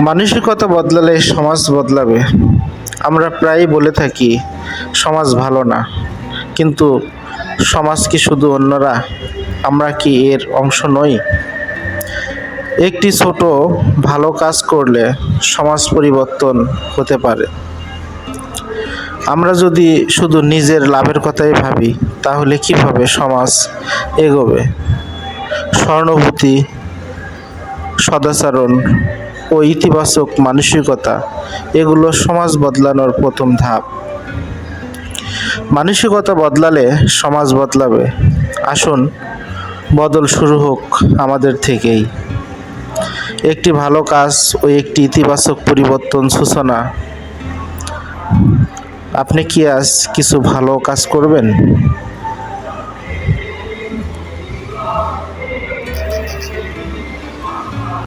মানসিকতা বদলালে সমাজ বদলাবে। আমরা প্রায়ই বলে থাকি, সমাজ ভালো না। কিন্তু সমাজ কি শুধু অন্যরা? আমরা কি এর অংশ নই? একটি ছোট ভালো কাজ করলে সমাজ পরিবর্তন হতে পারে। আমরা যদি শুধু নিজের লাভের কথাই ভাবি, তাহলে কীভাবে সমাজ এগোবে? সহানুভূতি সদাচরণ ও ইতিবাচক মানসিকতা, এগুলো সমাজ বদলানোর প্রথম ধাপ। মানসিকতা বদলালে সমাজ বদলাবে। আসুন, বদল শুরু হোক আমাদের থেকেই। একটি ভালো কাজ ও একটি ইতিবাচক পরিবর্তন সূচনা। আপনি কি আজ কিছু ভালো কাজ করবেন?